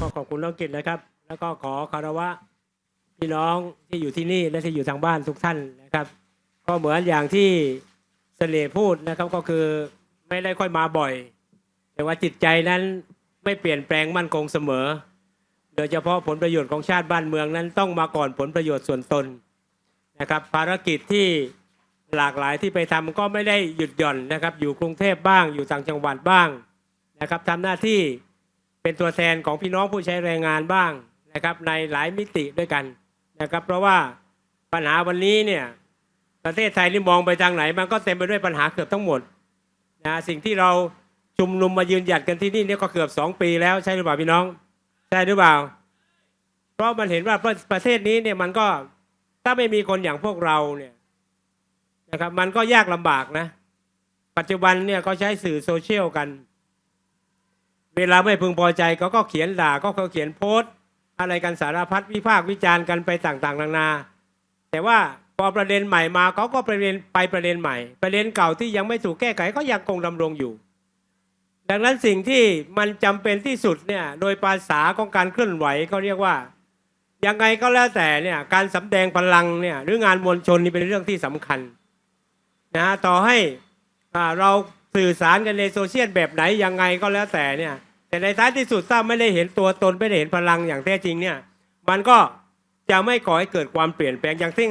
ก็ขอบคุณน้องกิตนะครับ แล้วก็ขอคารวะพี่น้องที่อยู่ที่นี่และที่อยู่ทางบ้านทุกท่านนะครับ ก็เหมือนอย่างที่เสน่ห์พูดนะครับก็คือไม่ได้ค่อยมาบ่อย แต่ว่าจิตใจนั้นไม่เปลี่ยนแปลงมั่นคงเสมอ โดยเฉพาะผลประโยชน์ของชาติบ้านเมืองนั้นต้องมาก่อนผลประโยชน์ส่วนตนนะครับ ภารกิจที่หลากหลายที่ไปทำก็ไม่ได้หยุดหย่อนนะครับ อยู่กรุงเทพบ้างอยู่ต่างจังหวัดบ้างนะครับทำหน้าที่ เป็นตัวแทนของพี่น้องผู้ใช้แรงงานบ้างนะครับในหลายมิติด้วยกันนะครับ เพราะว่าปัญหาวันนี้เนี่ยประเทศไทยนี่มองไปทางไหน มันก็เต็มไปด้วยปัญหาเกือบทั้งหมดนะสิ่งที่เราชุมนุมมายืนหยัดกันที่นี่เนี่ยก็เกือบสองปีแล้วใช่หรือเปล่าพี่น้องใช่หรือเปล่า เพราะมันเห็นว่าประเทศนี้เนี่ยมันก็ถ้าไม่มีคนอย่างพวกเราเนี่ยนะครับมันก็ยากลำบากนะ ปัจจุบันเนี่ยก็ใช้สื่อโซเชียลกัน เวลาไม่พึงพอใจเขาก็เขียนด่าก็เขาเขียนโพสต์ อะไรกันสารพัดวิพากษ์วิจารณ์กันไปต่างๆนานา แต่ว่าพอประเด็นใหม่มาเขาก็ประเด็นไปประเด็นใหม่ ประเด็นเก่าที่ยังไม่ถูกแก้ไขก็ยังคงดำรงอยู่ ดังนั้นสิ่งที่มันจำเป็นที่สุดเนี่ยโดยภาษาของการเคลื่อนไหวเขาเรียกว่ายังไงก็แล้วแต่เนี่ยการสำแดงพลังเนี่ยหรืองานมวลชนนี่เป็นเรื่องที่สำคัญนะฮะต่อให้อ่าเราสื่อสารกันในโซเชียลแบบไหนยังไงก็แล้วแต่เนี่ย แต่ในท้ายที่สุดถ้าไม่ได้เห็นตัวตนไม่ได้เห็นพลังอย่างแท้จริงเนี่ยมันก็จะไม่ก่อให้เกิดความเปลี่ยนแปลงอย่างที่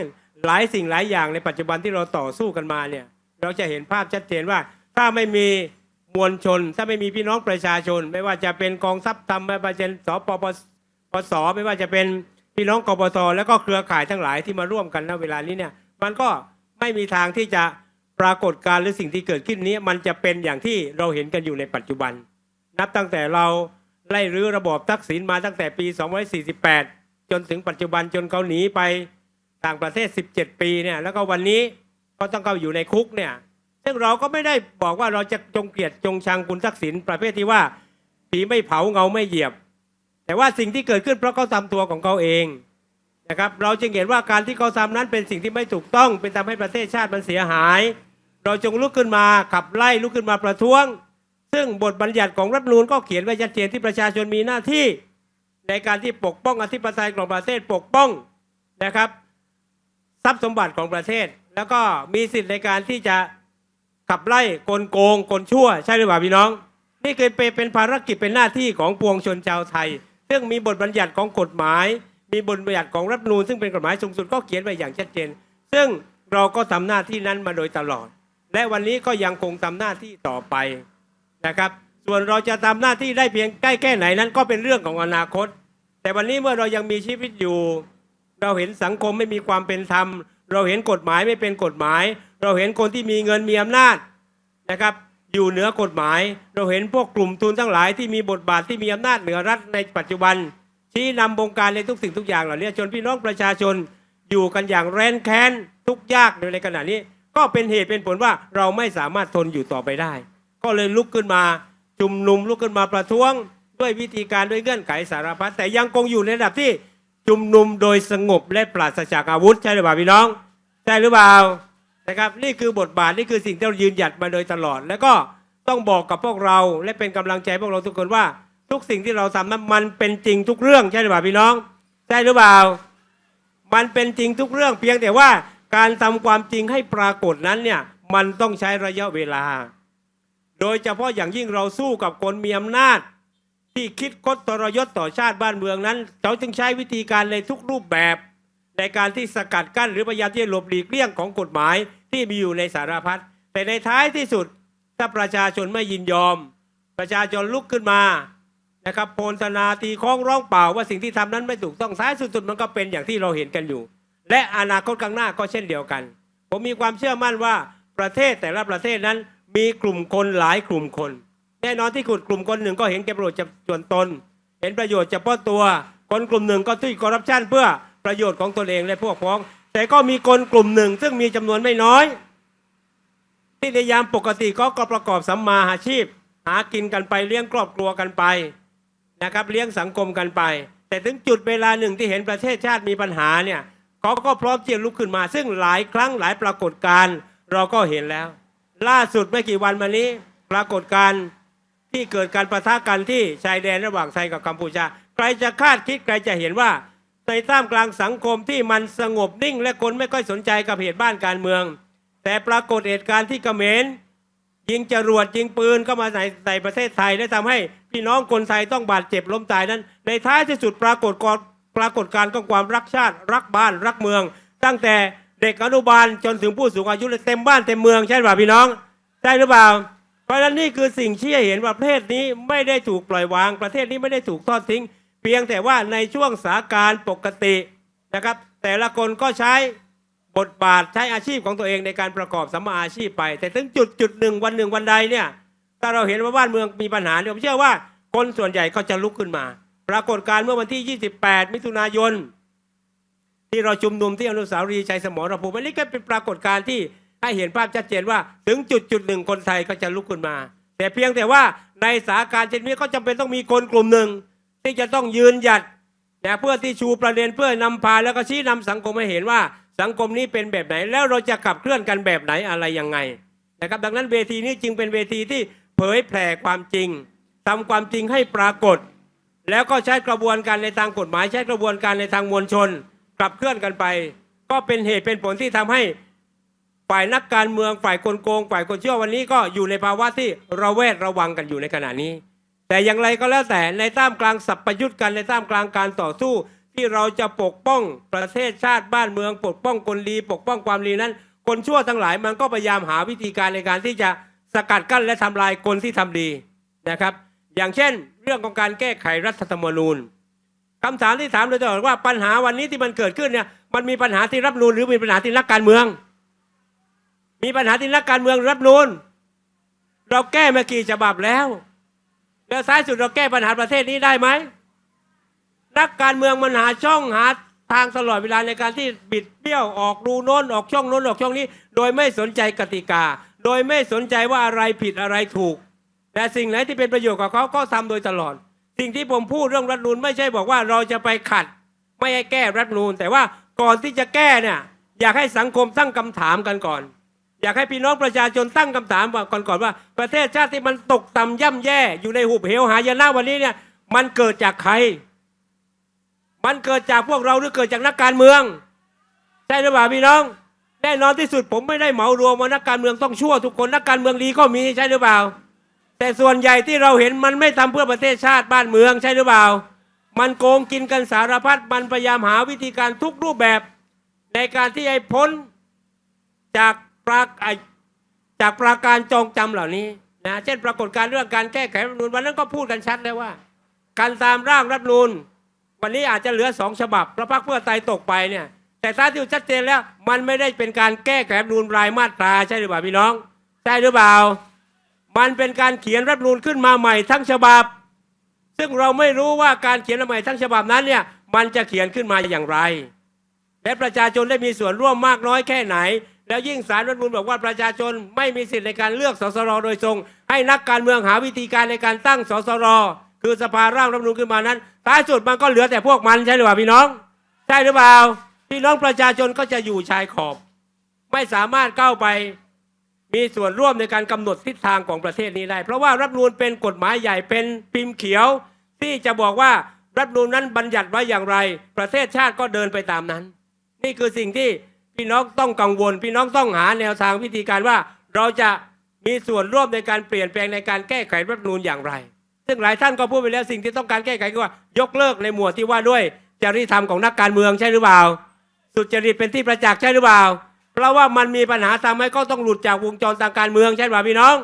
หลายสิ่งหลายอย่างในปัจจุบันที่เราต่อสู้กันมาเนี่ยเราจะเห็นภาพชัดเจนว่า ถ้าไม่มีมวลชน ถ้าไม่มีพี่น้องประชาชน ไม่ว่าจะเป็นกองทัพธรรมไม่ว่าจะเป็นสปปปสไม่ว่าจะเป็นพี่น้องกปตแล้วก็เครือข่ายทั้งหลายที่มาร่วมกันณเวลานี้เนี่ยมันก็ไม่มีทางที่จะปรากฏการณ์หรือสิ่งที่เกิดขึ้นนี้ มันจะเป็นอย่างที่เราเห็นกันอยู่ในปัจจุบัน นับตั้งแต่เราไล่รื้อระบอบทักษิณมาตั้งแต่ปี 248 จนถึงปัจจุบันจนเขาหนีไปต่างประเทศ 17 ปีเนี่ยแล้วก็วันนี้ก็ต้องเข้าอยู่ในคุกเนี่ยซึ่งเราก็ไม่ได้บอกว่าเราจะจงเกลียดจงชังคุณทักษิณประเภทที่ว่าผีไม่เผาเงาไม่เหยียบ แต่ว่าสิ่งที่เกิดขึ้นเพราะเขาทำตัวของเขาเองนะครับเราจึงเห็นว่าการที่เขาทำนั้นเป็นสิ่งที่ไม่ถูกต้อง เป็นทำให้ประเทศชาติมันเสียหาย เราจงลุกขึ้นมาขับไล่ลุกขึ้นมาประท้วง ซึ่งบทบัญญัติของรัฐมนูญก็เขียนไว้ชัดเจนที่ประชาชนมีหน้าที่ในการที่ปกป้องอธิปไตยของประเทศปกป้องนะครับ ทรัพย์สมบัติของประเทศ แล้วก็มีสิทธิ์ในการที่จะขับไล่กลโกงกลชั่ว ใช่หรือเปล่าพี่น้อง นี่คือเป็นเป็นภารกิจเป็นหน้าที่ของปวงชนชาวไทย ซึ่งมีบทบัญญัติของกฎหมาย มีบทบัญญัติของรัฐมนูญซึ่งเป็นกฎหมายสูงสุดก็เขียนไว้อย่างชัดเจน ซึ่งเราก็ทำหน้าที่นั้นมาโดยตลอด และวันนี้ก็ยังคงทำหน้าที่ต่อไป นะครับ ส่วนเราจะทำหน้าที่ได้เพียงใกล้แค่ไหนนั้นก็เป็นเรื่องของอนาคต แต่วันนี้เมื่อเรายังมีชีวิตอยู่ เราเห็นสังคมไม่มีความเป็นธรรม เราเห็นกฎหมายไม่เป็นกฎหมาย เราเห็นคนที่มีเงินมีอำนาจนะครับ อยู่เหนือกฎหมาย เราเห็นพวกกลุ่มทุนทั้งหลายที่มีบทบาทที่มีอำนาจเหนือรัฐในปัจจุบันชี้นำบงการในทุกสิ่งทุกอย่างเหล่านี้จนพี่น้องประชาชนอยู่กันอย่างแร้นแค้นทุกยากในขณะนี้ ก็เป็นเหตุเป็นผลว่าเราไม่สามารถทนอยู่ต่อไปได้ ก็เลยลุกขึ้นมาชุมนุมลุกขึ้นมาประท้วงด้วยวิธีการด้วยเงื่อนไขสารพัดแต่ยังคงอยู่ในระดับที่ชุมนุมโดยสงบและปราศจากอาวุธใช่หรือเปล่าพี่น้องใช่หรือเปล่านะครับนี่คือบทบาทนี่คือสิ่งที่เรายืนหยัดมาโดยตลอด แล้วก็ต้องบอกกับพวกเราและเป็นกำลังใจพวกเราทุกคนว่า ทุกสิ่งที่เราทำนั้นมันเป็นจริงทุกเรื่องใช่หรือเปล่าพี่น้องใช่หรือเปล่ามันเป็นจริงทุกเรื่องเพียงแต่ว่าการทำความจริงให้ปรากฏนั้นเนี่ยมันต้องใช้ระยะเวลา โดยเฉพาะอย่างยิ่งเราสู้กับคนมีอำนาจ ที่คิดคดทรยศต่อชาติบ้านเมืองนั้นเขาจึงใช้วิธีการในทุกรูปแบบ ในการที่สกัดกั้นหรือพยายามที่จะหลบหลีกเลี่ยงของกฎหมายที่มีอยู่ในสารพัดแต่ในท้ายที่สุดถ้าประชาชนไม่ยินยอม ประชาชนลุกขึ้นมานะครับโพลธนาตีค้องร้องเปล่าว่าสิ่งที่ทำนั้นไม่ถูกต้องท้ายสุดๆมันก็เป็นอย่างที่เราเห็นกันอยู่ และอนาคตข้างหน้าก็เช่นเดียวกัน ผมมีความเชื่อมั่นว่าประเทศแต่ละประเทศนั้น มีกลุ่มคนหลายกลุ่มคน แน่นอนที่กลุ่มคนหนึ่งก็เห็นแก่ประโยชน์ส่วนตน เห็นประโยชน์เฉพาะตัว คนกลุ่มหนึ่งก็ทุจคอร์รัปชันเพื่อประโยชน์ของตนเองและพวกพ้อง แต่ก็มีคนกลุ่มหนึ่ง ซึ่งมีจำนวนไม่น้อย ที่ในยามปกติก็ก็ประกอบสัมมาอาชีพ หากินกันไปเลี้ยงครอบครัวกันไปนะครับเลี้ยงสังคมกันไป แต่ถึงจุดเวลาหนึ่งที่เห็นประเทศชาติมีปัญหาเนี่ยเขาก็พร้อมที่จะลุกขึ้นมา ซึ่งหลายครั้งหลายปรากฏการณ์เราก็เห็นแล้ว ล่าสุดไม่กี่วันมานี้ ปรากฏการที่เกิดการประทะกันที่ชายแดนระหว่างไทยกับกัมพูชา ใครจะคาดคิดใครจะเห็นว่า ในท่ามกลางสังคมที่มันสงบนิ่ง และคนไม่ค่อยสนใจกับเหตุบ้านการเมือง แต่ปรากฏเหตุการณ์ที่กเขมรยิงจรวดยิงปืนเข้ามาในในประเทศไทยและทำให้พี่น้องคนไทยต้องบาดเจ็บล้มตายนั้น ในท้ายที่สุดปรากฏกรปรากฏการณ์ของความรักชาติ รักบ้านรักเมือง ตั้งแต่ เด็กอนุบาลจนถึงผู้สูงอายุเลยเต็มบ้านเต็มเมืองใช่หรือเปล่าพี่น้องใช่หรือเปล่า เพราะฉะนั้นนี่คือสิ่งที่เห็นว่าประเทศนี้ไม่ได้ถูกปล่อยวางประเทศนี้ไม่ได้ถูกทอดทิ้ง เพียงแต่ว่าในช่วงสถานการณ์ปกตินะครับ แต่ละคนก็ใช้บทบาทใช้อาชีพของตัวเองในการประกอบสัมมาอาชีพไป แต่ถึงจุดจุดหนึ่งวันหนึ่งวันใดเนี่ยถ้าเราเห็นว่าบ้านเมืองมีปัญหาเนี่ยผมเชื่อว่าคนส่วนใหญ่ก็จะลุกขึ้นมา ปรากฏการณ์เมื่อวันที่ 28 มิถุนายน ที่เราชุมนุมที่อนุสาวรีย์ชัยสมรภูมิอันนี้ก็เป็นปรากฏการณ์ที่ให้เห็นภาพชัดเจนว่า ถึงจุดจุดหนึ่งคนไทยก็จะลุกขึ้นมา แต่เพียงแต่ว่าในสถานการณ์เช่นนี้ก็จำเป็นต้องมีคนกลุ่มหนึ่ง ที่จะต้องยืนหยัดแต่เพื่อที่ชูประเด็นเพื่อนำพาแล้วก็ชี้นำสังคมให้เห็นว่าสังคมนี้เป็นแบบไหน แล้วเราจะขับเคลื่อนกันแบบไหนอะไรยังไงนะครับดังนั้นเวทีนี้จึงเป็นเวทีที่เผยแผ่ความจริงทำความจริงให้ปรากฏ แล้วก็ใช้กระบวนการในทางกฎหมาย ใช้กระบวนการในทางมวลชน ขับเคลื่อนกันไป ก็เป็นเหตุเป็นผลที่ทำให้ฝ่ายนักการเมืองฝ่ายคนโกง ฝ่ายคนเชั่ววันนี้ก็อยู่ในภาวะที่ระแวดระวังกันอยู่ในขณะนี้ แต่อย่างไรก็แล้วแต่ในท่ามกลางสัพพยุตกันในท่ามกลางการต่อสู้ ที่เราจะปกป้องประเทศชาติบ้านเมือง ปกป้องคนดีปกป้องความดีนั้น คนชั่วทั้งหลายมันก็พยายามหาวิธีการในการที่จะสกัดกั้นและทำลายคนที่ทำดีนะครับ อย่างเช่น เรื่องของการแก้ไขรัฐธรรมนูญ คำถามที่ถามโดยตลอดว่าปัญหาวันนี้ที่มันเกิดขึ้นเนี่ยมันมีปัญหาที่รับนูนหรือมีปัญหาที่นักการเมือง มีปัญหาที่นักการเมืองรับนูนเราแก้มากี่ฉบับแล้ว แล้วท้ายสุดเราแก้ปัญหาประเทศนี้ได้ไหมนักการเมืองมันหาช่องหาทางตลอดเวลาในการที่บิดเบี้ยวออกรูโน้นออกช่องโน้นออกช่องนี้ โดยไม่สนใจกติกา โดยไม่สนใจว่าอะไรผิดอะไรถูก แต่สิ่งไหนที่เป็นประโยชน์กับเขาก็ทำโดยตลอด สิ่งที่ผมพูดเรื่องรัฐธรรมนูนไม่ใช่บอกว่าเราจะไปขัด ไม่ให้แก้รัฐธรรมนูนแต่ว่าก่อนที่จะแก้เนี่ยอยากให้สังคมตั้งคำถามกันก่อน อยากให้พี่น้องประชาชนตั้งคำถามก่อนก่อนว่า ประเทศชาติที่มันตกต่ำย่ำแย่อยู่ในหุบเหวหายนะวันนี้เนี่ยมันเกิดจากใคร มันเกิดจากพวกเราหรือเกิดจากนักการเมืองใช่หรือเปล่าพี่น้องแน่นอนที่สุดผมไม่ได้เหมารวมว่านักการเมืองต้องชั่วทุกคนนักการเมืองดีก็มีใช่หรือเปล่า แต่ส่วนใหญ่ที่เราเห็นมันไม่ทำเพื่อประเทศชาติบ้านเมืองใช่หรือเปล่า มันโกงกินกันสารพัดมันพยายามหาวิธีการทุกรูปแบบ ในการที่ให้พ้นจากปราจากปราการจองจำเหล่านี้นะเช่นปรากฏการเรื่องการแก้ไขรัฐมนูญวันนั้นก็พูดกันชัดแล้วว่า การตามร่างรัฐมนูญวันนี้อาจจะเหลือสองฉบับพระพรรคเพื่อไทยตกไปเนี่ยแต่ถ้าที่ชัดเจนแล้ว มันไม่ได้เป็นการแก้ไขรัฐมนูญรายมาตราใช่หรือเปล่าพี่น้อง ใช่หรือเปล่า มันเป็นการเขียนรัฐรรมนูญขึ้นมาใหม่ทั้งฉบับ ซึ่งเราไม่รู้ว่าการเขียนใหม่ทั้งฉบับนั้นเนี่ยมันจะเขียนขึ้นมาอย่างไร และประชาชนได้มีส่วนร่วมมากน้อยแค่ไหน แล้วยิ่งสารรัฐรรมนูญบอกว่าประชาชนไม่มีสิทธิ์ในการเลือกสสรโดยตรงให้นักการเมืองหาวิธีการในการตั้งสสรคือสภาร่างรัฐรรมนูญขึ้นมานั้นท้ายสุดมันก็เหลือแต่พวกมันใช่หรือเปล่าพี่น้อง ใช่หรือเปล่าพี่น้องประชาชนก็จะอยู่ชายขอบ ไม่สามารถเข้าไป มีส่วนร่วมในการกำหนดทิศทางของประเทศนี้ได้ เพราะว่ารัฐมนูญเป็นกฎหมายใหญ่เป็นพิมพ์เขียว ที่จะบอกว่ารัฐมนูญนั้นบัญญัติไว้อย่างไร ประเทศชาติก็เดินไปตามนั้น นี่คือสิ่งที่พี่น้องต้องกังวล พี่น้องต้องหาแนวทางวิธีการว่า เราจะมีส่วนร่วมในการเปลี่ยนแปลงในการแก้ไขรัฐมนูญอย่างไร ซึ่งหลายท่านก็พูดไปแล้วสิ่งที่ต้องการแก้ไขคือว่ายกเลิกในหมวดที่ว่าด้วยจริยธรรมของนักการเมืองใช่หรือเปล่า สุจริตเป็นที่ประจักษ์ใช่หรือเปล่า เพราะว่ามันมีปัญหาทำให้ก็ต้องหลุดจากวงจรทางการเมืองใช่หรือเปล่าพี่น้อง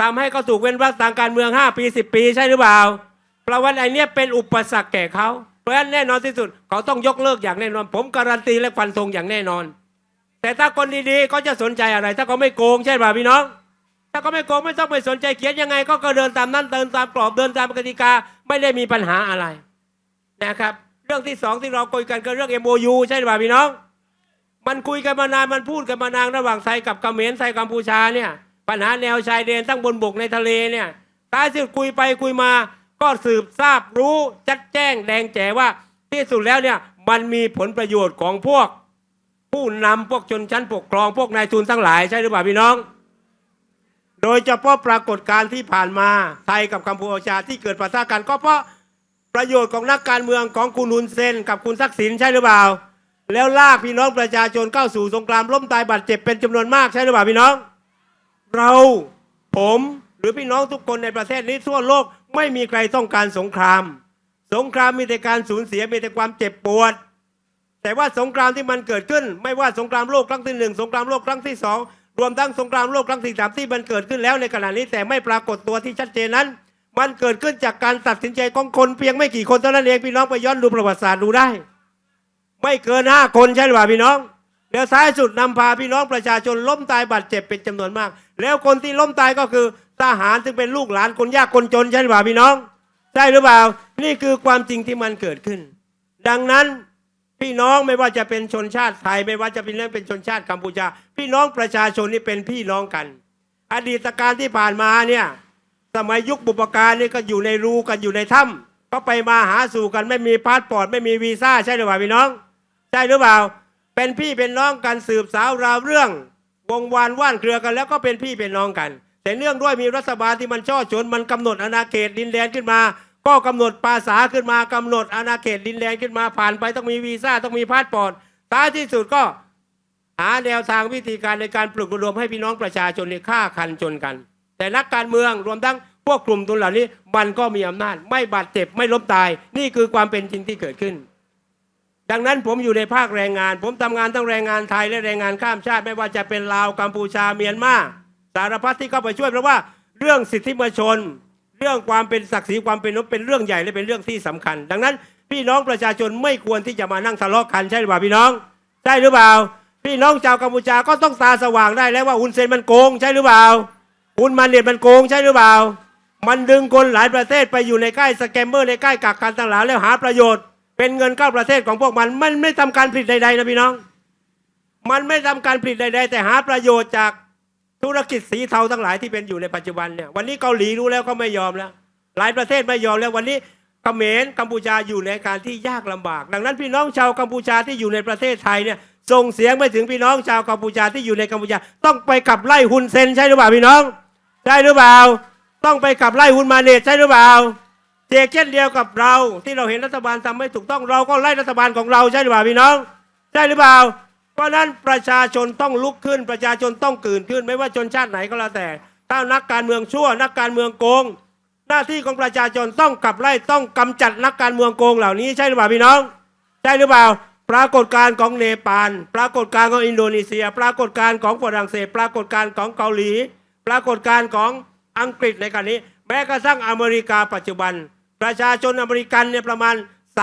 ทำให้เขาถูกเว้นวรรคทางการเมือง 5 ปี 10 ปีใช่หรือเปล่าเพราะว่าไอ้เนี้ยเป็นอุปสรรคแก่เขาเพราะฉะนั้นแน่นอนที่สุดเขาต้องยกเลิกอย่างแน่นอน ผมการันตีและฟันธงอย่างแน่นอน แต่ถ้าคนดีๆก็จะสนใจอะไร ถ้าเขาไม่โกงใช่ป่ะพี่น้องถ้าเขาไม่โกงไม่ต้องไปสนใจเขียนยังไง ก็ก็เดินตามนั้นเดินตามกรอบเดินตามกติกาไม่ได้มีปัญหาอะไรนะครับ เรื่องที่สองที่เราคุยกันก็เรื่อง MOU ใช่ป่ะพี่น้อง มันคุยกันมานานมันพูดกันมานานระหว่างไทยกับเขมรไทยกัมพูชาเนี่ยปัญหาแนวชายแดนทั้งบนบกในทะเลเนี่ยท้ายสุดคุยไปคุยมาก็สืบทราบรู้ชัดแจ้งแดงแจ๋ว่าที่สุดแล้วเนี่ยมันมีผลประโยชน์ของพวก ผู้นำพวกชนชั้นปกครองพวกนายทุนทั้งหลายใช่หรือเปล่าพี่น้อง โดยเฉพาะปรากฏการณ์ที่ผ่านมาไทยกับกัมพูชาที่เกิดปะทะกันก็เพราะประโยชน์ของนักการเมืองของคุณฮุนเซนกับคุณทักษิณใช่หรือเปล่า แล้วลากพี่น้องประชาชนเข้าสู่สงครามล้มตายบาดเจ็บเป็นจำนวนมากใช่หรือเปล่าพี่น้อง เราผมหรือพี่น้องทุกคนในประเทศนี้ทั่วโลกไม่มีใครต้องการสงคราม สงครามมีแต่การสูญเสียมีแต่ความเจ็บปวด แต่ว่าสงครามที่มันเกิดขึ้น ไม่ว่าสงครามโลกครั้งที่หนึ่งสงครามโลกครั้งที่สองรวมทั้งสงครามโลกครั้งที่สามที่มันเกิดขึ้นแล้วในขณะนี้แต่ไม่ปรากฏตัวที่ชัดเจนนั้น มันเกิดขึ้นจากการตัดสินใจของคนเพียงไม่กี่คนเท่านั้นเองพี่น้องไปย้อนดูประวัติศาสตร์ดูได้ ไม่เกินห้าคนใช่หรือเปล่าพี่น้องแล้วท้ายสุดนำพาพี่น้องประชาชนล้มตายบาดเจ็บเป็นจำนวนมาก แล้วคนที่ล้มตายก็คือทหารซึ่งเป็นลูกหลานคนยากคนจนใช่หรือเปล่าพี่น้องใช่หรือเปล่า นี่คือความจริงที่มันเกิดขึ้น ดังนั้นพี่น้องไม่ว่าจะเป็นชนชาติไทย ไม่ว่าจะเป็นเรื่องเป็นชนชาติกัมพูชา พี่น้องประชาชนนี่เป็นพี่น้องกัน อดีตการที่ผ่านมาเนี่ยสมัยยุคบุปการนี่ก็อยู่ในรูกันอยู่ในถ้ำก็ไปมาหาสู่กันไม่มีพาสปอร์ตไม่มีวีซ่าใช่หรือเปล่าพี่น้อง ใช่หรือเปล่า เป็นพี่เป็นน้องกันสืบสาวราวเรื่อง วงวานว่านเครือกันแล้วก็เป็นพี่เป็นน้องกัน แต่เนื่องด้วยมีรัฐบาลที่มันช่อชนมันกำหนดอาณาเขตดินแดนขึ้นมา ก็กำหนดภาษาขึ้นมากำหนดอาณาเขตดินแดนขึ้นมาผ่านไปต้องมีวีซ่าต้องมีพาสปอร์ตท้ายที่สุดก็หาแนวทางวิธีการในการปลุกระดมให้พี่น้องประชาชนในฆ่าคันจนกัน แต่นักการเมืองรวมทั้งพวกกลุ่มทุนเหล่านี้มันก็มีอำนาจ ไม่บาดเจ็บไม่ล้มตาย นี่คือความเป็นจริงที่เกิดขึ้น ดังนั้นผมอยู่ในภาคแรงงาน ผมทำงานทั้งแรงงานไทยและแรงงานข้ามชาติ ไม่ว่าจะเป็นลาวกัมพูชาเมียนมาสารพัดที่เข้าไปช่วยเพราะว่าเรื่องสิทธิมนชน เรื่องความเป็นศักดิ์ศรีความเป็นนุษเป็นเรื่องใหญ่และเป็นเรื่องที่สำคัญ ดังนั้นพี่น้องประชาชนไม่ควรที่จะมานั่งทะเลาะกันใช่หรือเปล่าพี่น้อง ใช่หรือเปล่า พี่น้องชาวกัมพูชาก็ต้องตาสว่างได้แล้วว่าอุนเซนมันโกงใช่หรือเปล่าอุนมันเน็ตมันโกงใช่หรือเปล่า มันดึงคนหลายประเทศไปอยู่ในใกล้สแกมเมอร์ในใกล้กักกันต่างหลาแล้วหาประโยชน์ เป็นเงินเข้าประเทศของพวกมัน มันไม่ทำการผลิตใด ๆ นะพี่น้อง มันไม่ทำการผลิตใด ๆ แต่หาประโยชน์จากธุรกิจสีเทาทั้งหลายที่เป็นอยู่ในปัจจุบันเนี่ยวันนี้เกาหลีรู้แล้วก็ไม่ยอมแล้ว หลายประเทศไม่ยอมแล้ววันนี้เขมรกัมพูชาอยู่ในการที่ยากลำบาก ดังนั้นพี่น้องชาวกัมพูชาที่อยู่ในประเทศไทยเนี่ยส่งเสียงไปถึงพี่น้องชาวกัมพูชาที่อยู่ในกัมพูชา ต้องไปขับไล่ฮุนเซนใช่หรือเปล่าพี่น้อง ใช่หรือเปล่า ต้องไปขับไล่ฮุนมาเนตใช่หรือเปล่า เจกเช่นเดียวกับเราที่เราเห็นรัฐบาลทำไม่ถูกต้องเราก็ไล่รัฐบาลของเราใช่หรือเปล่าพี่น้องใช่หรือเปล่า เพราะนั้นประชาชนต้องลุกขึ้นประชาชนต้องตื่นขึ้น ไม่ว่าชนชาติไหนก็แล้วแต่ ถ้านักการเมืองชั่ว นักการเมืองโกง หน้าที่ของประชาชนต้องขับไล่ต้องกำจัดนักการเมืองโกงเหล่านี้ใช่หรือเปล่าพี่น้อง ใช่หรือเปล่า ปรากฏการณ์ของเนปาลปรากฏการณ์ของอินโดนีเซีย ปรากฏการณ์ของฝรั่งเศส ปรากฏการณ์ของเกาหลี ปรากฏการณ์ของอังกฤษในการนี้ แม้กระทั่งอเมริกาปัจจุบัน ประชาชนอเมริกันเนี่ยประมาณ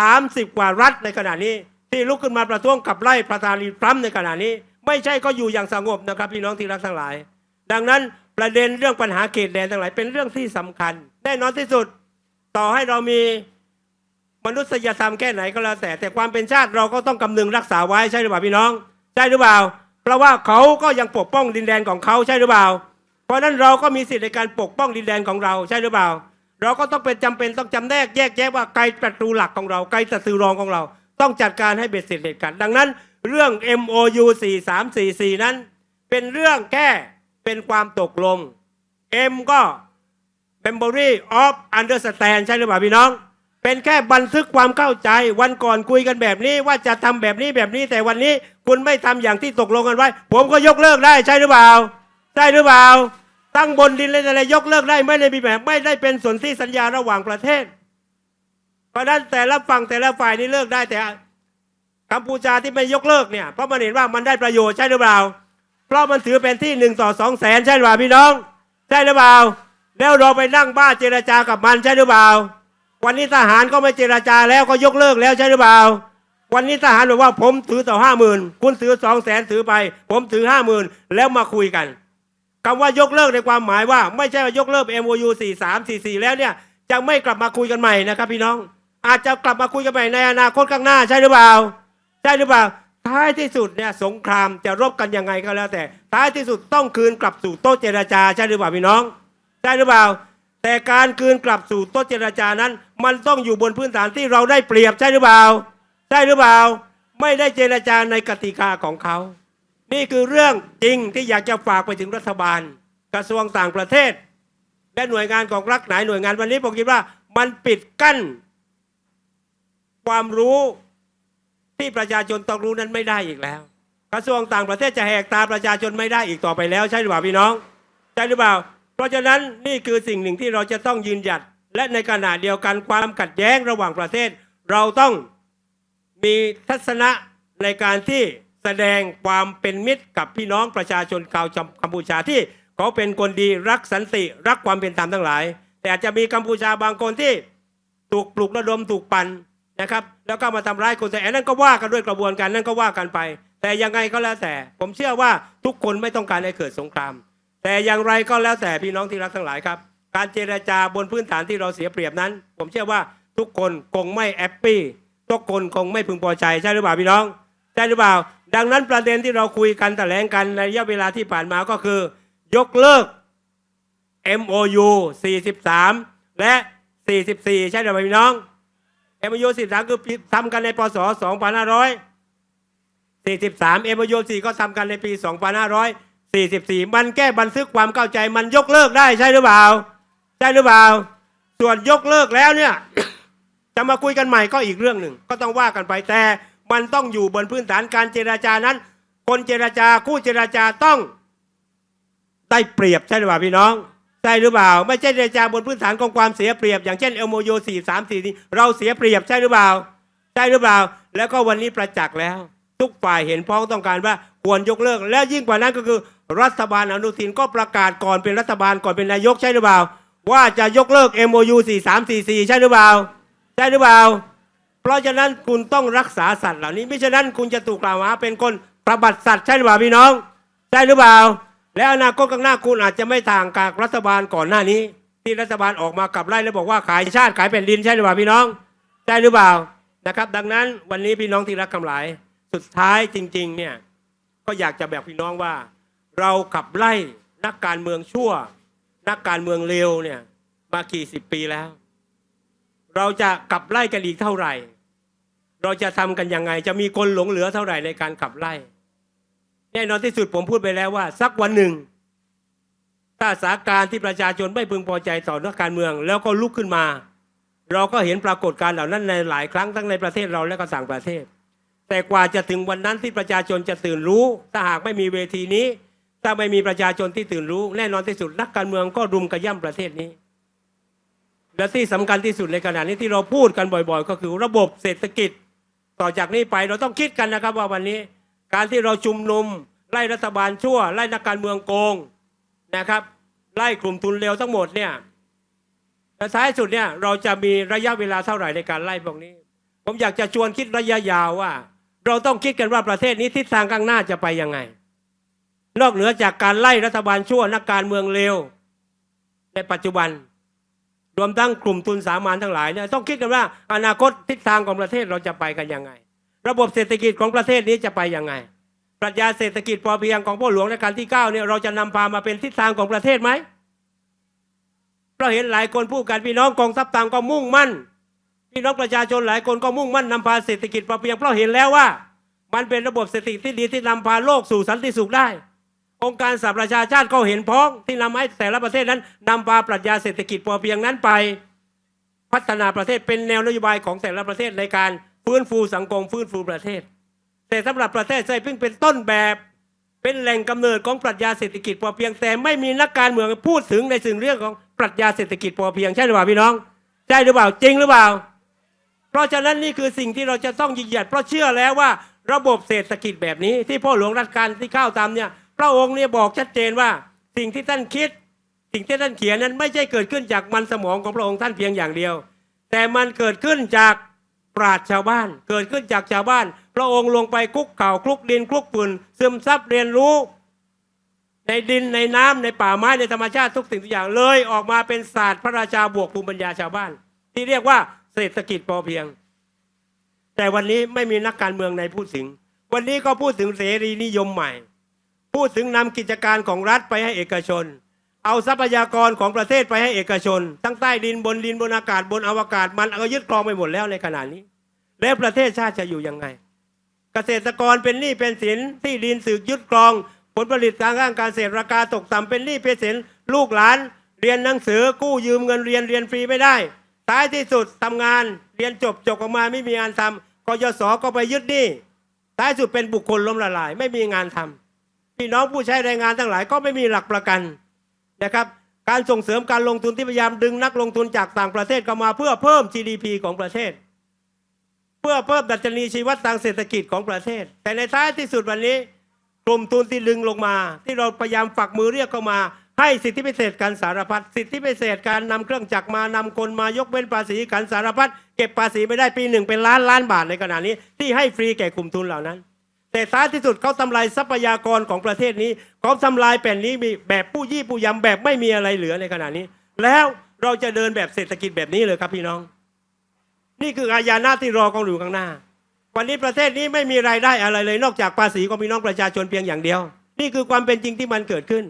30 กว่ารัฐในขณะนี้ ที่ลุกขึ้นมาประท้วงขับไล่ประธานาธิบดีทรัมป์ในขณะนี้ ไม่ใช่ก็อยู่อย่างสงบนะครับพี่น้องที่รักทั้งหลาย ดังนั้นประเด็นเรื่องปัญหาเขตแดนทั้งหลายเป็นเรื่องที่สำคัญ แน่นอนที่สุด ต่อให้เรามีมนุษยธรรมแค่ไหนก็แล้วแต่ แต่ความเป็นชาติเราก็ต้องกำนึงรักษาไว้ใช่หรือเปล่าพี่น้อง ใช่หรือเปล่า เพราะว่าเขาก็ยังปกป้องดินแดนของเขาใช่หรือเปล่า เพราะฉะนั้นเราก็มีสิทธิ์ในการปกป้องดินแดนของเราใช่หรือเปล่า เราก็ต้องเป็นจำเป็นต้องจำแนกแยกแยะว่าไกลศัตรูหลักของเราไกลศัตรูรองของเรา ต้องจัดการให้เบ็ดเสร็จเด็ดขาดดังนั้น เรื่อง MOU 4344 นั้น เป็นเรื่องแค่เป็นความตกลง M ก็ Memory of Understand ใช่หรือเปล่าพี่น้อง เป็นแค่บันทึกความเข้าใจวันก่อนคุยกันแบบนี้ว่าจะทำแบบนี้แบบนี้แต่วันนี้คุณไม่ทำอย่างที่ตกลงกันไว้ ผมก็ยกเลิกได้ใช่หรือเปล่าใช่หรือเปล่า ตั้งบนดินเลยอะไรยกเลิกได้ไม่ได้มีแบบไม่ได้เป็นส่วนธิสัญญาระหว่างประเทศ เพราะฉะนั้นแต่ละฝั่งแต่ละฝ่ายนี่เลิกได้แต่กัมพูชาที่ไม่ยกเลิกเนี่ยเพราะมันเห็นว่ามันได้ประโยชน์ใช่หรือเปล่า เพราะมันถือเป็นที่หนึ่งต่อสองแสนใช่หรือเปล่าพี่น้อง ใช่หรือเปล่า แล้วเราไปนั่งบ้าเจรจากับมันใช่หรือเปล่า วันนี้ทหารก็ไม่เจรจาแล้วก็ยกเลิกแล้วใช่หรือเปล่า วันนี้ทหารบอกว่าผมถือต่อห้าหมื่นคุณถือสองแสนถือไป ผมถือห้าหมื่นแล้วมาคุยกัน คำว่ายกเลิกในความหมายว่า ไม่ใช่ว่ายกเลิก MOU 4344 แล้วเนี่ยจะไม่กลับมาคุยกันใหม่นะครับพี่น้อง อาจจะกลับมาคุยกันใหม่ในอนาคตข้างหน้าใช่หรือเปล่า ใช่หรือเปล่า ท้ายที่สุดเนี่ยสงครามจะรบกันยังไงก็แล้วแต่ ท้ายที่สุดต้องคืนกลับสู่โต๊ะเจรจาใช่หรือเปล่าพี่น้อง ใช่หรือเปล่า แต่การคืนกลับสู่โต๊ะเจรจานั้น มันต้องอยู่บนพื้นฐานที่เราได้เปรียบใช่หรือเปล่า ใช่หรือเปล่า ไม่ได้เจรจาในกติกาของเขา นี่คือเรื่องจริงที่อยากจะฝากไปถึงรัฐบาล กระทรวงต่างประเทศ และหน่วยงานของรัฐไหนหน่วยงานวันนี้ผมคิดว่ามันปิดกั้น ความรู้ที่ประชาชนต้องรู้นั้นไม่ได้อีกแล้ว กระทรวงต่างประเทศจะแหกตาประชาชนไม่ได้อีกต่อไปแล้ว ใช่หรือเปล่าพี่น้องใช่หรือเปล่า เพราะฉะนั้นนี่คือสิ่งหนึ่งที่เราจะต้องยืนหยัด และในขณะเดียวกันความขัดแย้งระหว่างประเทศ เราต้องมีทัศนะในการที่ แสดงความเป็นมิตรกับพี่น้องประชาชนชาวกัมพูชาที่เขาเป็นคนดีรักสันติรักความเป็นธรรมทั้งหลาย แต่อาจจะมีกัมพูชาบางคนที่ถูกปลุกระดมถูกปั่นนะครับ แล้วก็มาทำร้ายคนไทยอันนั้นก็ว่ากันด้วยกระบวนการนั้นก็ว่ากันไป แต่ยังไงก็แล้วแต่ ผมเชื่อว่าทุกคนไม่ต้องการให้เกิดสงคราม แต่อย่างไรก็แล้วแต่พี่น้องที่รักทั้งหลายครับ การเจรจาบนพื้นฐานที่เราเสียเปรียบนั้น ผมเชื่อว่าทุกคนคงไม่แอปปี้ทุกคนคงไม่พึงพอใจใช่หรือเปล่าพี่น้องใช่หรือเปล่า ดังนั้นประเด็นที่เราคุยกันแถลงกันในระยะเวลาที่ผ่านมาก็คือ ยกเลิก MOU 43 และ 44 ใช่หรือเปล่พี่น้อง MOU 43 คือทำกันในปศ2543 MOU 4ก็ทำกันในปี 2544 มันแก้บันทึกความเข้าใจมันยกเลิกได้ใช่หรือเปล่า ใช่หรือเปล่า ส่วนยกเลิกแล้วเนี่ย จะมาคุยกันใหม่ก็อีกเรื่องหนึ่ง ก็ต้องว่ากันไปแต่ มันต้องอยู่บนพื้นฐานการเจราจานั้น คนเจราจาคู่เจราจาต้อง ได้เปรียบใช่หรือเปล่าพี่น้องใช่หรือเปล่า ไม่ใช่เจราจาบนพื้นฐานของความเสียเปรียบ อย่างเช่นเอลโมโยสี่สามสี่นี้เราเสียเปรียบใช่หรือเปล่าใช่หรือเปล่า แล้วก็วันนี้ประจักษ์แล้ว ทุกฝ่ายเห็นพ้องต้องการว่าควรยกเลิก และยิ่งกว่านั้นก็คือรัฐบาลอนุทินก็ประกาศก่อนเป็นรัฐบาลก่อนเป็นนายกใช่หรือเปล่า ว่าจะยกเลิก MOU 4344 ใช่หรือเปล่า ใช่หรือเปล่า เพราะฉะนั้นคุณต้องรักษาสัตว์เหล่านี้ไม่ฉะนั้นคุณจะถูกกล่าวหาเป็นคนประบัติสัตว์ใช่หรือเปล่าพี่น้องใช่หรือเปล่า และอนาคตข้างหน้าคุณอาจจะไม่ต่างกับรัฐบาลก่อนหน้านี้ ที่รัฐบาลออกมาขับไล่แล้วบอกว่าขายชาติขายแผ่นดินใช่หรือเปล่าพี่น้องใช่หรือเปล่านะครับ ดังนั้นวันนี้พี่น้องที่รักกำหลายสุดท้ายจริงๆเนี่ยก็อยากจะแบอกพี่น้องว่า เราขับไล่นักการเมืองชั่ว นักการเมืองเลวเนี่ยมากี่สิบปีแล้ว เราจะขับไล่กันอีกเท่าไหร่ เราจะทำกันยังไง จะมีคนหลงเหลือเท่าไหร่ในการขับไล่ แน่นอนที่สุดผมพูดไปแล้วว่า สักวันหนึ่ง ถ้าสาการที่ประชาชนไม่พึงพอใจต่อนักการเมือง แล้วก็ลุกขึ้นมา เราก็เห็นปรากฏการณ์เหล่านั้นในหลายครั้งทั้งในประเทศเราและก็ต่างประเทศ แต่กว่าจะถึงวันนั้นที่ประชาชนจะตื่นรู้ ถ้าหากไม่มีเวทีนี้ ถ้าไม่มีประชาชนที่ตื่นรู้ แน่นอนที่สุดนักการเมืองก็รุมกระย่ำประเทศนี้และที่สำคัญที่สุดในขณะนี้ที่เราพูดกันบ่อย ๆ ก็คือระบบเศรษฐกิจ ต่อจากนี้ไปเราต้องคิดกันนะครับว่าวันนี้ การที่เราชุมนุมไล่รัฐบาลชั่ว ไล่นักการเมืองโกงนะครับ ไล่กลุ่มทุนเร็วทั้งหมดเนี่ยแต่ท้ายสุดเนี่ยเราจะมีระยะเวลาเท่าไหร่ในการไล่พวกนี้ ผมอยากจะชวนคิดระยะยาวว่า เราต้องคิดกันว่าประเทศนี้ทิศทางข้างหน้าจะไปยังไง นอกเหนือจากการไล่รัฐบาลชั่วนักการเมืองเลวในปัจจุบัน รวมทั้งกลุ่มทุนสามัญทั้งหลายเนี่ยต้องคิดกันว่า อนาคตทิศทางของประเทศเราจะไปกันยังไง ระบบเศรษฐกิจของประเทศนี้จะไปยังไงปรัชญาเศรษฐกิจพอเพียงของพ่อหลวงในการที่เก้าเนี่ยเราจะนำพามาเป็นทิศทางของประเทศไหมเราเห็นหลายคนพูดกันพี่น้องกองทัพต่างก็มุ่งมั่น พี่น้องประชาชนหลายคนก็มุ่งมั่นนำพาเศรษฐกิจพอเพียงเพราะเห็นแล้วว่า มันเป็นระบบเศรษฐกิจที่ดีที่นำพาโลกสู่สันติสุขได้ องค์การสหประชาชาติก็เห็นพ้องที่นำให้แต่ละประเทศนั้นนำพาปรัชญาเศรษฐกิจพอเพียงนั้นไป พัฒนาประเทศเป็นแนวนโยบายของแต่ละประเทศในการฟื้นฟูสังคมฟื้นฟูประเทศ แต่สำหรับประเทศไทยเพิ่งเป็นต้นแบบเป็นแหล่งกำเนิดของปรัชญาเศรษฐกิจพอเพียงแต่ไม่มีนักการเมืองพูดถึงในสิ่งเรื่องของปรัชญาเศรษฐกิจพอเพียงใช่หรือเปล่าพี่น้องใช่หรือเปล่าจริงหรือเปล่า เพราะฉะนั้นนี่คือสิ่งที่เราจะต้องยืนหยัดเพราะเชื่อแล้วว่าระบบเศรษฐกิจแบบนี้ที่พ่อหลวงรัชกาลที่เข้าตามเนี่ย พระองค์เนี่ยบอกชัดเจนว่าสิ่งที่ท่านคิด สิ่งที่ท่านเขียนนั้นไม่ใช่เกิดขึ้นจากมันสมองของพระองค์ท่านเพียงอย่างเดียว แต่มันเกิดขึ้นจากปราชชาวบ้าน เกิดขึ้นจากชาวบ้าน พระองค์ลงไปคลุกเข่าคลุกดินคลุกฝุ่นซึมซับเรียนรู้ ในดินในน้ำในป่าไม้ในธรรมชาติทุกสิ่งทุกอย่างเลยออกมาเป็นศาสตร์พระราชาบวกภูมิปัญญาชาวบ้าน ที่เรียกว่าเศรษฐกิจพอเพียง แต่วันนี้ไม่มีนักการเมืองในพูดถึง วันนี้ก็พูดถึงเสรีนิยมใหม่ พูดถึงนำกิจการของรัฐไปให้เอกชน เอาทรัพยากรของประเทศไปให้เอกชน ทั้งใต้ดินบนดินบนอากาศบนอวกาศมันเอายึดครองไปหมดแล้วในขณะนี้ แล้วประเทศชาติจะอยู่ยังไง เกษตรกรเป็นหนี้เป็นสินที่ดินสึกยึดครอง ผลผลิตทางด้านการเกษตรราคาตกต่ำเป็นหนี้เป็นสินลูกหลาน เรียนหนังสือกู้ยืมเงินเรียนเรียนฟรีไม่ได้ท้ายที่สุดทำงานเรียนจบจบออกมาไม่มีงานทำกยศก็ไปยึดหนี้ท้ายสุดเป็นบุคคลล้มละลาย ไม่มีงานทำ พี่น้องผู้ใช้แรงงานทั้งหลายก็ไม่มีหลักประกันนะครับการส่งเสริมการลงทุนที่พยายามดึงนักลงทุนจากต่างประเทศเข้ามาเพื่อเพิ่ม GDP ของประเทศ เพื่อเพิ่มดัชนีชีวัดทางเศรษฐกิจของประเทศ แต่ในท้ายที่สุดวันนี้ กลุ่มทุนที่ดึงลงมา ที่เราพยายามฝักมือเรียกเข้ามา ให้สิทธิพิเศษการสารพัดสิทธิพิเศษการนำเครื่องจักรมานำคนมายกเว้นภาษีการสารพัดเก็บภาษีไม่ได้ปีหนึ่งเป็นล้านล้านบาทในขณะนี้ ที่ให้ฟรีแก่กลุ่มทุนเหล่านั้น แต่ท้ายที่สุดเขาทำลายทรัพยากรของประเทศนี้เขาทำลายแผ่นนี้มีแบบผู้ยี่ผู้ยำแบบไม่มีอะไรเหลือในขณะนี้ แล้วเราจะเดินแบบเศรษฐกิจแบบนี้เลยครับพี่น้อง นี่คืออาญาหน้าที่รอกองอยู่ข้างหน้า วันนี้ประเทศนี้ไม่มีรายได้อะไรเลย นอกจากภาษีของพี่น้องประชาชนเพียงอย่างเดียว นี่คือความเป็นจริงที่มันเกิดขึ้น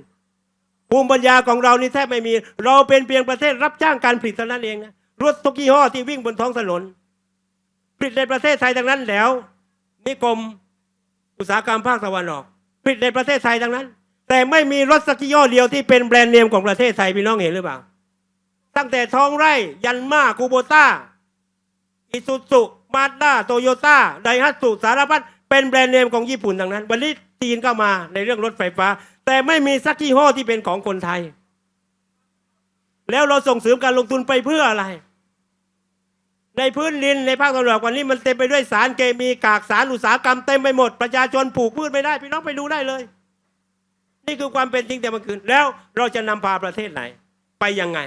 ภูมิปัญญาของเรานี่แทบไม่มี เราเป็นเพียงประเทศรับจ้างการผลิตเท่านั้นเองนะรถทุกยี่ห้อที่วิ่งบนท้องถนนผลิตในประเทศไทยทั้งนั้นแล้วนิคม อุตสาหกรรมภาคตะวันออกผลิตในประเทศไทยทั้งนั้น แต่ไม่มีรถสักยี่ห้อเดียวที่เป็นแบรนด์เนมของประเทศไทยพี่น้องเห็นหรือเปล่า ตั้งแต่ท้องไร่ยันมาคูโบต้าอิซูซุมาด้าโตโยต้าไดฮัตสุสารพัดเป็นแบรนด์เนมของญี่ปุ่นทั้งนั้น วันนี้จีนก็มาในเรื่องรถไฟฟ้า แต่ไม่มีสักยี่ห้อที่เป็นของคนไทย แล้วเราส่งเสริมการลงทุนไปเพื่ออะไร ในพื้นดินในภาคตะวันออกวันนี้มันเต็มไปด้วยสารเคมีกากสารอุตสาหกรรมเต็มไปหมดประชาชนปลูกพืชไม่ได้พี่น้องไปดูได้เลย นี่คือความเป็นจริงแต่เมื่อคืนแล้วเราจะนำพาประเทศไหน ไปยังไง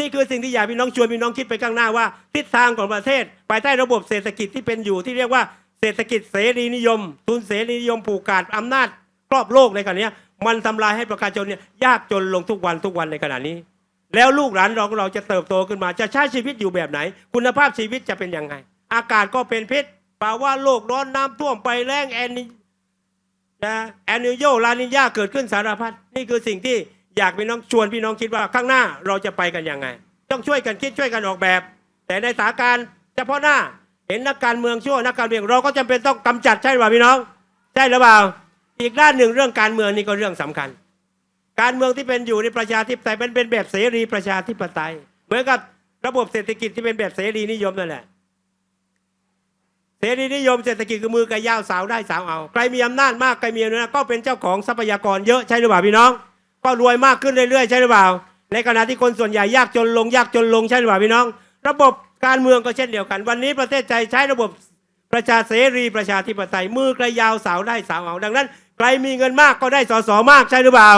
นี่คือสิ่งที่อยากพี่น้องชวนพี่น้องคิดไปข้างหน้าว่า ทิศทางของประเทศภายใต้ระบบเศรษฐกิจที่เป็นอยู่ที่เรียกว่าเศรษฐกิจเสรีนิยม ทุนเสรีนิยมผูกขาดอำนาจครอบโลกในขณะนี้มันทำลายให้ประชาชนเนี่ยยากจนลงทุกวันทุกวันในขณะนี้ แล้วลูกหลานเราเราจะเติบโตขึ้นมา จะใช้ชีวิตอยู่แบบไหน คุณภาพชีวิตจะเป็นยังไง อากาศก็เป็นพิษภาวะโลกร้อนน้ำท่วมไปแล้งแอนนินะแอนนิโยลานิญาเกิดขึ้นสารพัดนี่คือสิ่งที่อยากพี่น้องชวนพี่น้องคิดว่าข้างหน้าเราจะไปกันยังไง ต้องช่วยกันคิดช่วยกันออกแบบ แต่ในสถานการณ์เฉพาะหน้าเห็นนักการเมืองชั่วนักการเมืองเราก็จำเป็นต้องกำจัดใช่หรือเปล่าพี่น้อง ใช่หรือเปล่า อีกด้านหนึ่งเรื่องการเมืองนี่ก็เรื่องสำคัญ การเมืองที่เป็นอยู่ในประชาธิปไตยมันเป็นแบบเสรีประชาธิปไตย เหมือนกับระบบเศรษฐกิจที่เป็นแบบเสรีนิยมนั่นแหละเสรีนิยมเศรษฐกิจคือมือไกยาวสาวได้สาวเอาใครมีอำนาจมากใครมีอำนาจก็เป็นเจ้าของทรัพยากรเยอะใช่หรือเปล่าพี่น้อง ก็รวยมากขึ้นเรื่อยๆใช่หรือเปล่า ในขณะที่คนส่วนใหญ่ยากจนลงยากจนลงใช่หรือเปล่าพี่น้อง ระบบการเมืองก็เช่นเดียวกัน วันนี้ประเทศไทยใช้ระบบประชาเสรีประชาธิปไตยมือไกลยาวสาวได้สาวเอาดังนั้น ใครมีเงินมากก็ได้สอสอมากใช่หรือเปล่า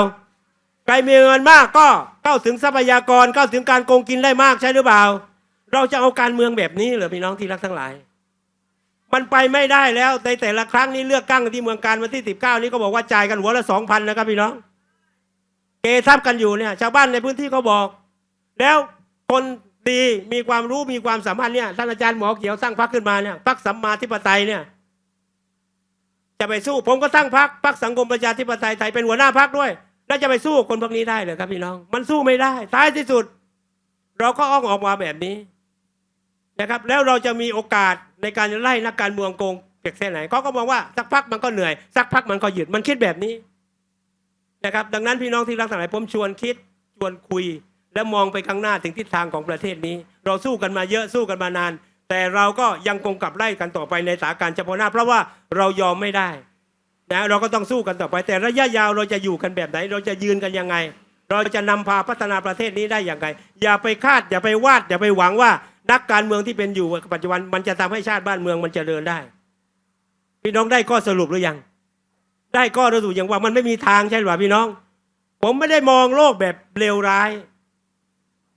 ครมีเงินมากก็เข้าถึงทรัพยากรเข้าถึงการโกงกินได้มากใช่หรือเปล่า เราจะเอาการเมืองแบบนี้เหรือพี่น้องที่รักทั้งหลาย มันไปไม่ได้แล้วในแต่ละครั้งนี้เลือกตั้งที่เมืองการวันที่ 19 นี้ก็บอกว่าจ่ายกันหัวละสองพันนะครับพี่น้องเกทับกันอยู่เนี่ยชาวบ้านในพื้นที่เขาบอก แล้วคนดีมีความรู้มีความสามารถเนี่ยท่านอาจารย์หมอเขียวสร้างพรรคขึ้นมาเนี่ยพรรคสัมมาธิปไตยเนี่ยจะไปสู้ผมก็ตั้งพรรคพรรคสังคมประชาธิปไตยไทยเป็นหัวหน้าพรรคด้วย แล้วจะไปสู้คนพวกนี้ได้เลยครับพี่น้อง มันสู้ไม่ได้ท้ายที่สุด เราก็อ้องออกมาแบบนี้นะครับ แล้วเราจะมีโอกาสในการไล่นักการเมืองโกงเปียกแค่ไหนเขาก็มองว่าสักพักมันก็เหนื่อย สักพักมันก็หยุดมันคิดแบบนี้นะครับ ดังนั้นพี่น้องที่รักทั้งหลายผมชวนคิดชวนคุย และมองไปข้างหน้าถึงทิศทางของประเทศนี้ เราสู้กันมาเยอะสู้กันมานาน แต่เราก็ยังคงกลับไล่กันต่อไปในสถานการณ์เฉพาะหน้า เพราะว่าเรายอมไม่ได้ นะเราก็ต้องสู้กันต่อไป แต่ระยะยาวเราจะอยู่กันแบบไหน เราจะยืนกันยังไง เราจะนำพาพัฒนาประเทศนี้ได้อย่างไรอย่าไปคาดอย่าไปวาดอย่าไปหวังว่านักการเมืองที่เป็นอยู่ปัจจุบันมันจะทำให้ชาติบ้านเมืองมันจเจริญได้ พี่น้องได้ข้อสรุปหรือยัง ได้ข้อสรุปอย่างว่ามันไม่มีทางใช่หรือเปล่าพี่น้อง ผมไม่ได้มองโลกแบบเลวร้าย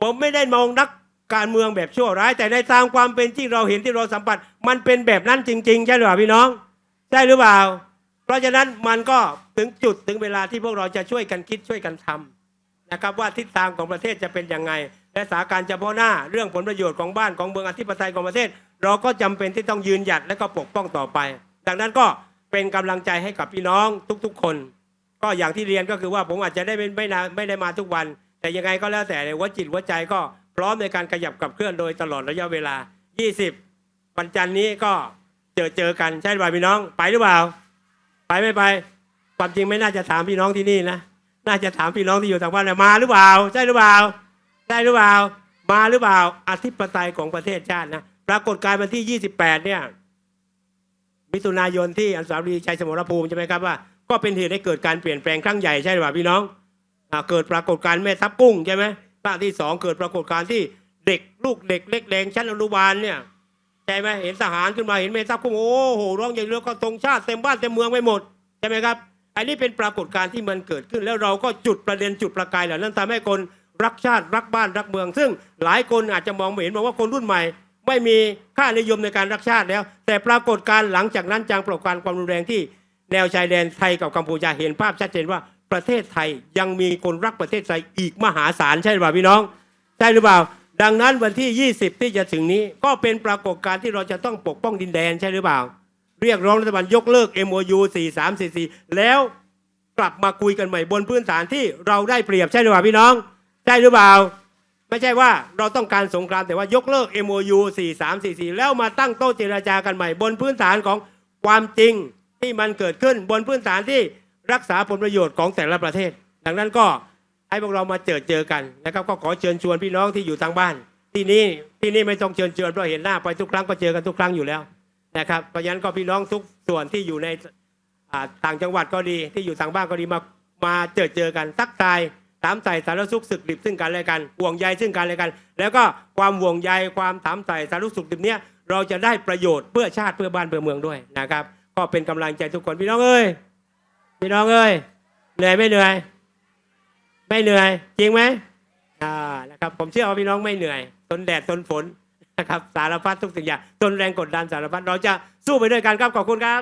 ผมไม่ได้มองนักการเมืองแบบชั่วร้าย แต่ในตามความเป็นที่เราเห็นที่เราสัมผัสมันเป็นแบบนั้นจริง ๆ ใช่หรือเปล่าพี่น้องใช่หรือเปล่า เพราะฉะนั้นมันก็ถึงจุดถึงเวลาที่พวกเราจะช่วยกันคิดช่วยกันทำนะครับว่าทิศทางของประเทศจะเป็นยังไง และสถานการณ์เฉพาะหน้าเรื่องผลประโยชน์ของบ้านของเมืองอธิปไตยของประเทศ เราก็จำเป็นที่ต้องยืนหยัดและก็ปกป้องต่อไป ดังนั้นก็เป็นกำลังใจให้กับพี่น้องทุกๆคน ก็อย่างที่เรียนก็คือว่าผมอาจจะได้ไม่ไม่นาไม่ได้มาทุกวัน แต่ยังไงก็แล้วแต่ในหัวจิตหัวใจก็พร้อมในการขยับกับเคลื่อนโดยตลอดระยะเวลา 20 วันจันนี้ก็เจอเจอกันใช่หรือเปล่าพี่น้อง ไปหรือเปล่า ไปไม่ไปความจริงไม่น่าจะถามพี่น้องที่นี่นะน่าจะถามพี่น้องที่อยู่ทางบ้านนะมาหรือเปล่าใช่หรือเปล่าใช่หรือเปล่ามาหรือเปล่าอธิปไตยของประเทศชาตินะปรากฏการณ์วันที่ 28 เนี่ย มิถุนายนที่อนุสาวรีย์ชัยสมรภูมิใช่ไหมครับว่าก็เป็นเหตุให้เกิดการเปลี่ยนแปลงครั้งใหญ่ใช่หรือเปล่าพี่น้องเกิดปรากฏการณ์แม่ทับกุ้งใช่ไหมภาคที่สองเกิดปรากฏการณ์ที่เด็กลูกเด็กเล็กแรงชั้นอนุบาลเนี่ย ใช่ไหมเห็นทหารขึ้นมาเห็นแม่ทับกุ้งโอ้โหร้องใหญ่เรือก็ธงชาติเต็มบ้านเต็มเมืองไปหมดใช่ไหมครับ อันนี้เป็นปรากฏการณ์ที่มันเกิดขึ้นแล้วเราก็จุดประเด็นจุดประกายเหล่านั้นทำให้คนรักชาติรักบ้านรักเมือง ซึ่งหลายคนอาจจะมองไม่เห็นบอกว่าคนรุ่นใหม่ ไม่มีค่านิยมในการรักชาติแล้ว แต่ปรากฏการณ์หลังจากนั้นจางปรากฏการณ์ความรุนแรงที่แนวชายแดนไทยกับกัมพูชาเห็นภาพชัดเจนว่าประเทศไทยยังมีคนรักประเทศไทยอีกมหาศาลใช่หรือเปล่าพี่น้องใช่หรือเปล่า ดังนั้นวันที่ 20 ที่จะถึงนี้ก็เป็นปรากฏการณ์ที่เราจะต้องปกป้องดินแดนใช่หรือเปล่า เรียกร้องรัฐบาลยกเลิก MOU 4344 แล้วกลับมาคุยกันใหม่บนพื้นฐานที่เราได้เปรียบใช่หรือเปล่าพี่น้อง ใช่หรือเปล่า ไม่ใช่ว่าเราต้องการสงครามแต่ว่ายกเลิก MOU 4344 แล้วมาตั้งโต๊ะเจรจากันใหม่ บนพื้นฐานของความจริงที่มันเกิดขึ้นบนพื้นฐานที่รักษาผลประโยชน์ของแต่ละประเทศ ดังนั้นก็ ให้พวกเรามาเจอเจอกันนะครับก็ขอเชิญชวนพี่น้องที่อยู่ทางบ้าน ที่นี่ที่นี่ไม่ต้องเชิญชวนเพราะเห็นหน้าไปทุกครั้งก็เจอกันทุกครั้งอยู่แล้วนะครับเพราะฉะนั้นก็พี่น้องทุกส่วนที่อยู่ในต่างจังหวัดก็ดีที่อยู่ต่างบ้านก็ดีมามาเจอเจอกันทักทายถามไถ่สารสุขสึกดิบซึ่งกันและกันห่วงใยซึ่งกันและกัน แล้วก็ความห่วงใยความถามไถ่สารสุขดิบเนี้ยเราจะได้ประโยชน์เพื่อชาติเพื่อบ้านเพื่อเมืองด้วยนะครับ ก็เป็นกำลังใจทุกคนพี่น้องเอ้ยพี่น้องเอ้ยเหนื่อยไม่เหนื่อย ไม่เหนื่อย จริงไหมอ่านะครับผมเชื่อว่าพี่น้องไม่เหนื่อยทนแดดทนฝนนะครับสารพัดทุกสิ่งอย่างทนแรงกดดันสารพัดเราจะสู้ไปด้วยกันครับขอบคุณครับ